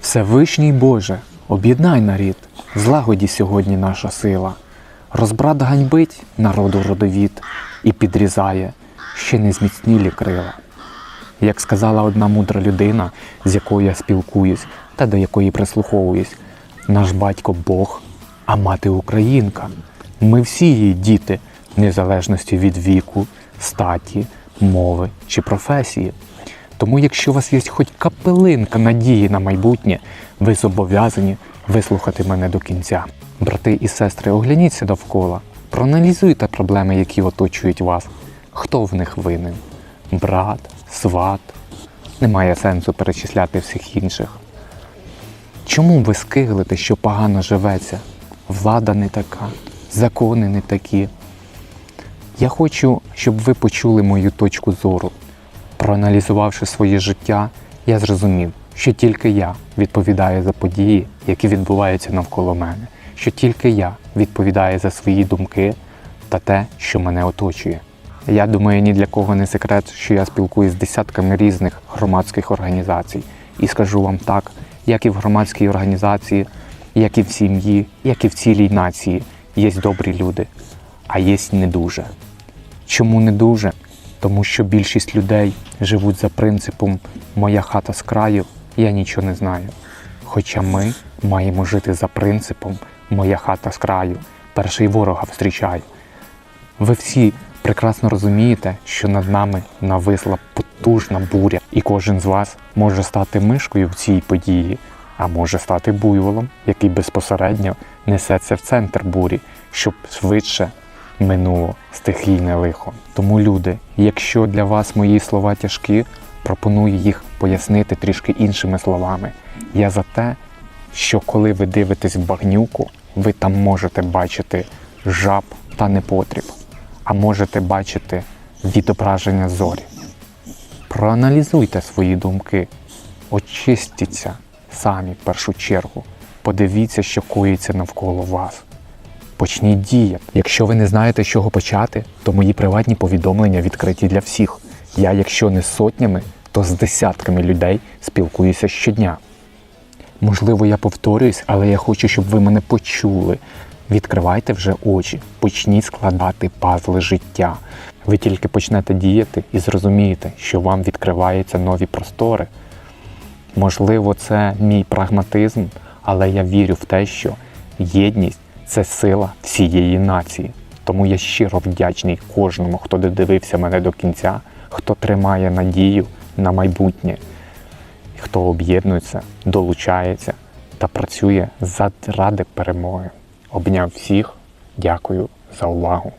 Всевишній Боже, об'єднай нарід, злагоді сьогодні наша сила. Розбрат ганьбить народу родовід і підрізає ще не зміцнілі крила. Як сказала одна мудра людина, з якою я спілкуюсь та до якої прислуховуюсь, наш батько Бог, а мати Українка. Ми всі її діти, незалежності від віку, статі, мови чи професії. Тому, якщо у вас є хоч капелинка надії на майбутнє, ви зобов'язані вислухати мене до кінця. Брати і сестри, огляніться довкола, проаналізуйте проблеми, які оточують вас. Хто в них винен? Брат, сват. Немає сенсу перечисляти всіх інших. Чому ви скиглите, що погано живеться? Влада не така, закони не такі. Я хочу, щоб ви почули мою точку зору. Проаналізувавши своє життя, я зрозумів, що тільки я відповідаю за події, які відбуваються навколо мене, що тільки я відповідаю за свої думки та те, що мене оточує. Я думаю, ні для кого не секрет, що я спілкуюсь з десятками різних громадських організацій. І скажу вам так, як і в громадській організації, як і в сім'ї, як і в цілій нації, є добрі люди, а є не дуже. Чому не дуже? Тому що більшість людей живуть за принципом Моя хата з краю, я нічого не знаю. Хоча ми маємо жити за принципом Моя хата з краю, перший ворога встрічаю. Ви всі прекрасно розумієте, що над нами нависла потужна буря, і кожен з вас може стати мишкою в цій події, а може стати буйволом, який безпосередньо несеться в центр бурі, щоб швидше минуло стихійне лихо. Тому, люди, якщо для вас мої слова тяжкі, пропоную їх пояснити трішки іншими словами. Я за те, що коли ви дивитесь в багнюку, ви там можете бачити жаб та непотріб, а можете бачити відображення зорі. Проаналізуйте свої думки, очистіться самі в першу чергу. Подивіться, що коїться навколо вас. Почніть діяти. Якщо ви не знаєте, з чого почати, то мої приватні повідомлення відкриті для всіх. Я, якщо не з сотнями, то з десятками людей спілкуюся щодня. Можливо, я повторююсь, але я хочу, щоб ви мене почули. Відкривайте вже очі, почніть складати пазли життя. Ви тільки почнете діяти і зрозумієте, що вам відкриваються нові простори. Можливо, це мій прагматизм, але я вірю в те, що єдність це сила всієї нації. Тому я щиро вдячний кожному, хто додивився мене до кінця, хто тримає надію на майбутнє, хто об'єднується, долучається та працює заради перемоги. Обняв всіх, дякую за увагу.